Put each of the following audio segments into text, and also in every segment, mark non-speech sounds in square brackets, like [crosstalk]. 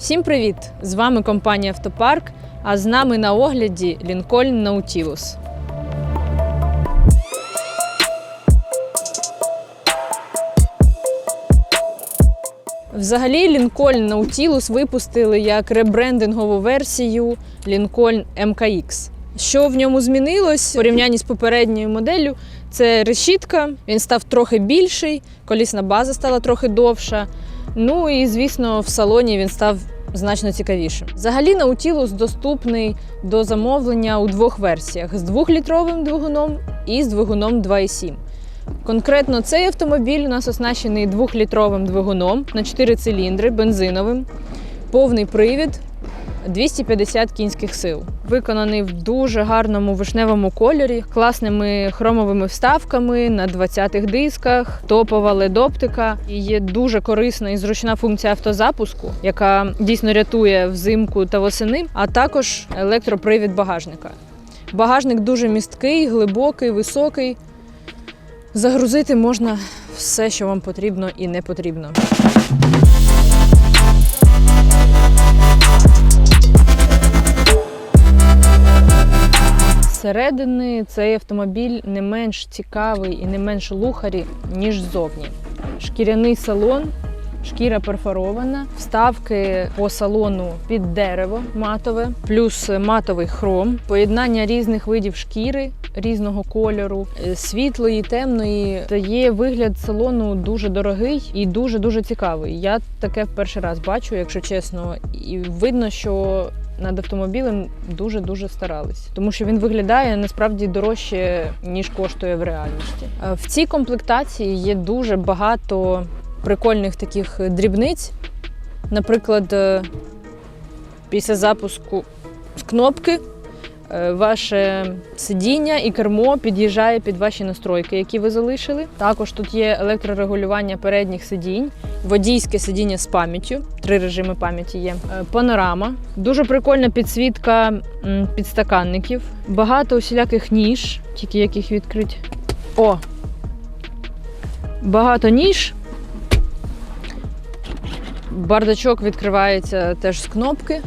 Всім привіт! З вами компанія Автопарк, а з нами на огляді Lincoln Nautilus. Взагалі, Lincoln Nautilus випустили як ребрендингову версію Lincoln MKX. Що в ньому змінилось в порівнянні з попередньою моделлю? Це решітка, він став трохи більший, колісна база стала трохи довша. Ну і звісно, в салоні він став значно цікавішим. Взагалі, Nautilus доступний до замовлення у двох версіях: з 2-літровим двигуном і з двигуном 2,7. Конкретно цей автомобіль у нас оснащений 2-літровим двигуном на 4 циліндри бензиновим, повний привід. 250 кінських сил. Виконаний в дуже гарному вишневому кольорі, класними хромовими вставками на 20-х дисках, топова ледоптика. Є дуже корисна і зручна функція автозапуску, яка дійсно рятує взимку та восени, а також електропривід багажника. Багажник дуже місткий, глибокий, високий. Загрузити можна все, що вам потрібно і не потрібно. Зсередини цей автомобіль не менш цікавий і не менш лухарі, ніж ззовні. Шкіряний салон, шкіра перфорована, вставки по салону під дерево матове, плюс матовий хром, поєднання різних видів шкіри різного кольору, е, світлої, темної. Дає вигляд салону дуже дорогий і дуже дуже цікавий. Я таке в перший раз бачу, якщо чесно, і видно, що над автомобілем дуже дуже старались, тому що він виглядає насправді дорожче ніж коштує в реальності. Е, В цій комплектації є дуже багато прикольних таких дрібниць. Наприклад, е, після запуску з кнопки ваше сидіння і кермо під'їжджає під ваші настройки, які ви залишили. Також тут є електрорегулювання передніх сидінь, водійське сидіння з пам'яттю, три режими пам'яті є. Е, Панорама, дуже прикольна підсвітка підстаканників, багато усіляких ніж, тільки яких відкрить. О! Багато ніж. Бардачок відкривається теж з кнопки,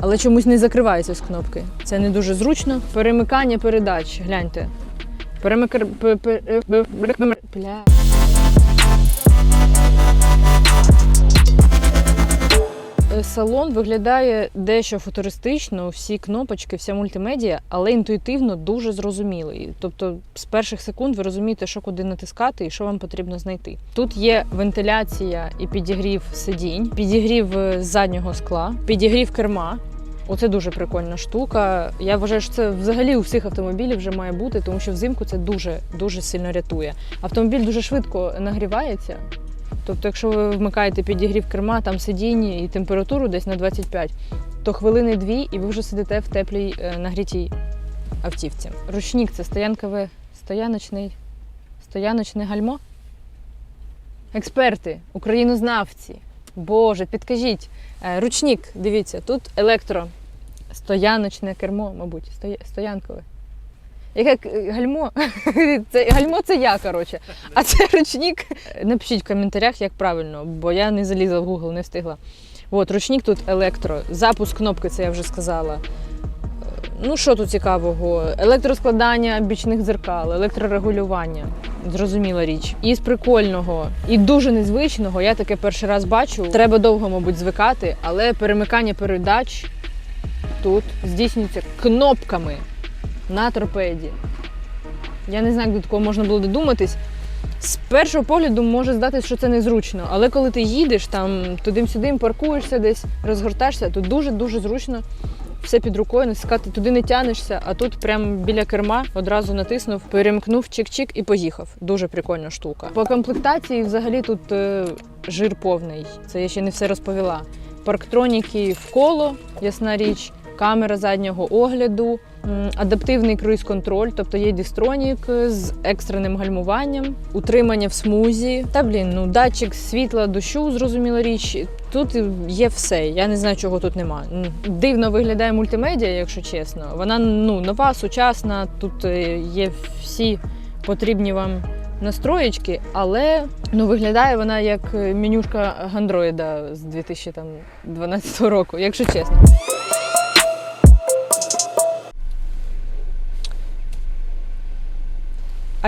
але чомусь не закривається з кнопки. Це не дуже зручно. Перемикання передач. Гляньте. Перемикр... пе- пе- е, бе- бре- бе- Бля. Салон виглядає дещо футуристично, всі кнопочки, вся мультимедіа, але інтуїтивно дуже зрозумілий. Тобто, з перших секунд ви розумієте, що куди натискати і що вам потрібно знайти. Тут є вентиляція і підігрів сидінь, підігрів е, заднього скла, підігрів керма. Оце дуже прикольна штука. Я вважаю, що це взагалі у всіх автомобілів вже має бути, тому що взимку це дуже дуже сильно рятує. Автомобіль дуже швидко нагрівається. Тобто, якщо ви вмикаєте підігрів керма, там сидіння і температуру десь на 25, то хвилини дві, і ви вже сидите в теплій е, нагрітій автівці. Ручник це стоянкове, стояночний, стояночне гальмо. Експерти, українознавці. Боже, підкажіть. Е, Ручник, дивіться, тут електро, стояночне кермо, мабуть, стоя- стоянкове. Яке гальмо? [laughs] Це гальмо це я, коротше. А це ручник. Напишіть в коментарях, як правильно, бо я не залізла в Google, не встигла. От, ручник тут електро. Запуск кнопки, це я вже сказала. Е, Ну, що тут цікавого? Електроскладання бічних дзеркал, електрорегулювання. Зрозуміла річ. І з прикольного, і дуже незвичного, я таке перший раз бачу. Треба довго, мабуть, звикати, але перемикання передач тут здійснюється кнопками на торпеді. Я не знаю, як до такого можна було додуматись. З першого погляду може здатися, що це незручно, але коли ти їдеш там туди-сюди, паркуєшся десь, розгортаєшся, то дуже-дуже зручно все під рукою, натискати туди не тянешся, а тут прямо біля керма одразу натиснув, перемкнув чик-чик і поїхав. Дуже прикольна штука. По комплектації взагалі тут е, жир повний. Це я ще не все розповіла. Парктроніки в коло, ясна річ, камера заднього огляду, адаптивний круїз-контроль, тобто є дістронік з екстреним гальмуванням, утримання в смузі. Та блін, ну датчик світла, дощу, зрозуміла річ. Тут є все. Я не знаю, чого тут нема. Дивно виглядає мультимедіа, якщо чесно. Вона ну нова, сучасна. Тут е, є всі потрібні вам настроєчки, але ну, виглядає вона як е, менюшка Гандроїда з 2012 року, якщо чесно.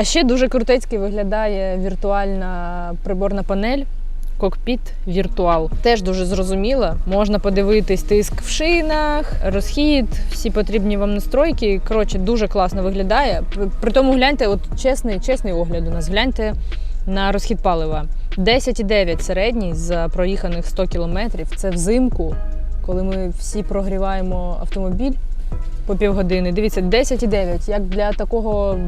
А ще дуже крутецький виглядає віртуальна приборна панель. Кокпіт Віртуал. Теж дуже зрозуміла. Можна подивитись тиск в шинах, розхід, всі потрібні вам настройки. Коротше, дуже класно виглядає. При- тому гляньте, от чесний, чесний огляд у нас. Гляньте на розхід палива. 10,9 середній за проїханих 100 кілометрів. Це взимку, коли ми всі прогріваємо автомобіль по півгодини. Дивіться, 10,9. Як для такого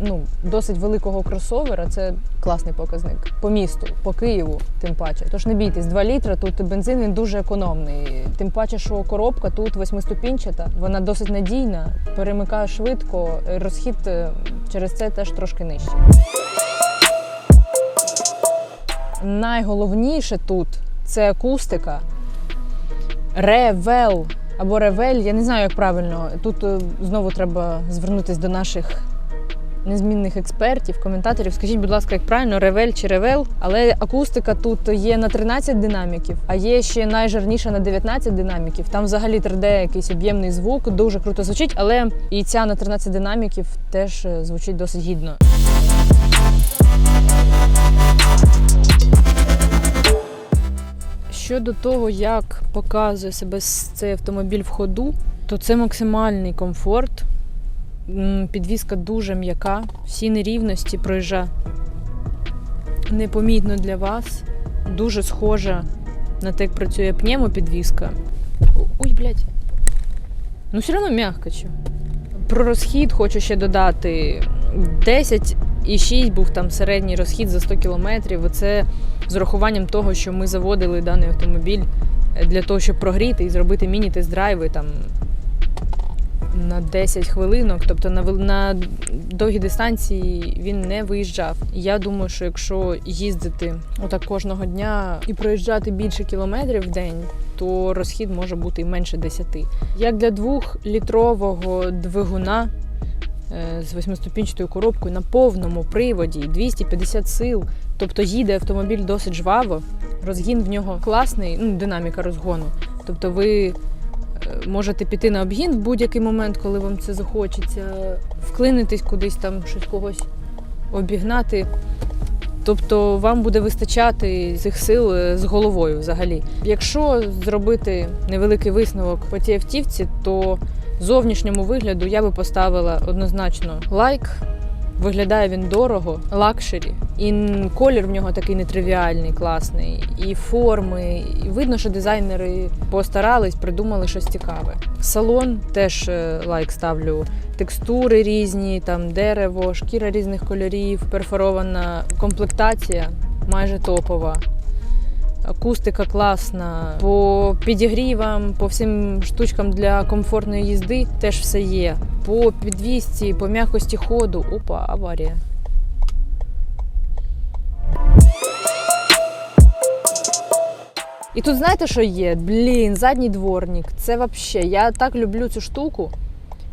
ну, досить великого кросовера, це класний показник. По місту, по Києву, тим паче. Тож не бійтесь, 2 літра, тут бензин він дуже економний. Тим паче, що коробка тут восьмиступінчата, вона досить надійна, перемикає швидко, розхід е, через це теж трошки нижчий. Найголовніше тут це акустика. Ревел або ревель, я не знаю, як правильно. Тут е, знову треба звернутися до наших незмінних експертів, коментаторів. Скажіть, будь ласка, як правильно, ревель чи ревел? Але акустика тут є на 13 динаміків, а є ще найжирніша на 19 динаміків. Там взагалі 3D якийсь об'ємний звук, дуже круто звучить, але і ця на 13 динаміків теж е, звучить досить гідно. Щодо того, як показує себе цей автомобіль в ходу, то це максимальний комфорт. Підвізка дуже м'яка, всі нерівності проїжджа непомітно для вас. Дуже схожа на те, як працює пневмопідвізка. О- Ой, блядь. Ну, все одно м'яко. чо. Про розхід хочу ще додати. 10,6 був там середній розхід за 100 кілометрів. Це з урахуванням того, що ми заводили даний автомобіль е, для того, щоб прогріти і зробити міні-тест-драйви там на 10 хвилинок. Тобто на, на довгі дистанції він не виїжджав. Я думаю, що якщо їздити отак кожного дня і проїжджати більше кілометрів в день, то розхід може бути менше 10. Як для двохлітрового двигуна з восьмиступінчатою коробкою на повному приводі 250 сил, тобто їде автомобіль досить жваво. Розгін в нього класний, ну, динаміка розгону. Тобто ви е, можете піти на обгін в будь-який момент, коли вам це захочеться, вклинитись кудись там, щось когось обігнати. Тобто вам буде вистачати цих сил е, з головою взагалі. Якщо зробити невеликий висновок по цій автівці, то зовнішньому вигляду я би поставила однозначно лайк. Виглядає він дорого, лакшері, і колір в нього такий нетривіальний, класний, і форми. І видно, що дизайнери постарались, придумали щось цікаве. Салон теж е, лайк ставлю. Текстури різні, там дерево, шкіра різних кольорів, перфорована комплектація майже топова. Акустика класна, по підігрівам, по всім штучкам для комфортної їзди теж все є. По підвісці, по м'якості ходу. Опа, аварія. І тут знаєте, що є? Блін, задній дворник. Це взагалі. Я так люблю цю штуку.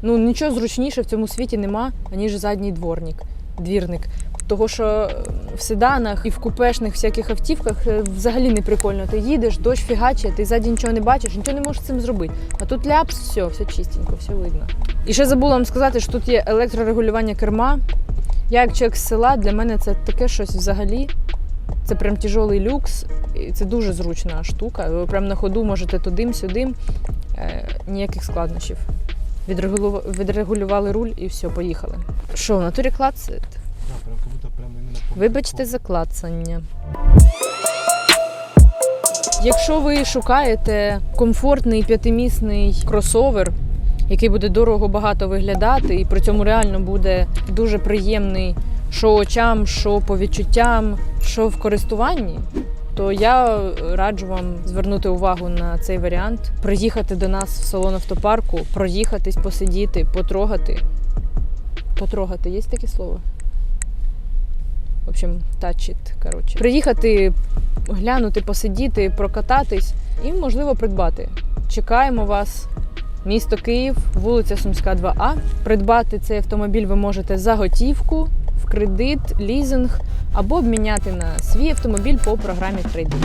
Ну, нічого зручніше в цьому світі нема, аніж задній дворник, двірник. Того, що е, в седанах і в купешних всяких автівках е, взагалі не прикольно. Ти їдеш, дощ фігачить, ти ззаді нічого не бачиш, нічого не можеш з цим зробити. А тут ляпс, все, все чистенько, все видно. І ще забула вам сказати, що тут є електрорегулювання керма. Я як чоловік з села, для мене це таке щось взагалі. Це прям тяжелий люкс, і це дуже зручна штука. Ви прям на ходу можете тудим-сюдим, е, ніяких складнощів. Відрегулювали, руль і все, поїхали. Що, в натурі клацають? Вибачте за клацання. Якщо ви шукаєте комфортний п'ятимісний кросовер, який буде дорого багато виглядати, і при цьому реально буде дуже приємний що очам, що по відчуттям, що в користуванні, то я раджу вам звернути увагу на цей варіант, приїхати до нас в салон автопарку, проїхатись, посидіти, потрогати. Потрогати, є таке слово? В общем, touch коротше. Приїхати, глянути, посидіти, прокататись і, можливо, придбати. Чекаємо вас. Місто Київ, вулиця Сумська, 2А. Придбати цей автомобіль ви можете за готівку в кредит, лізинг або обміняти на свій автомобіль по програмі трейдинг.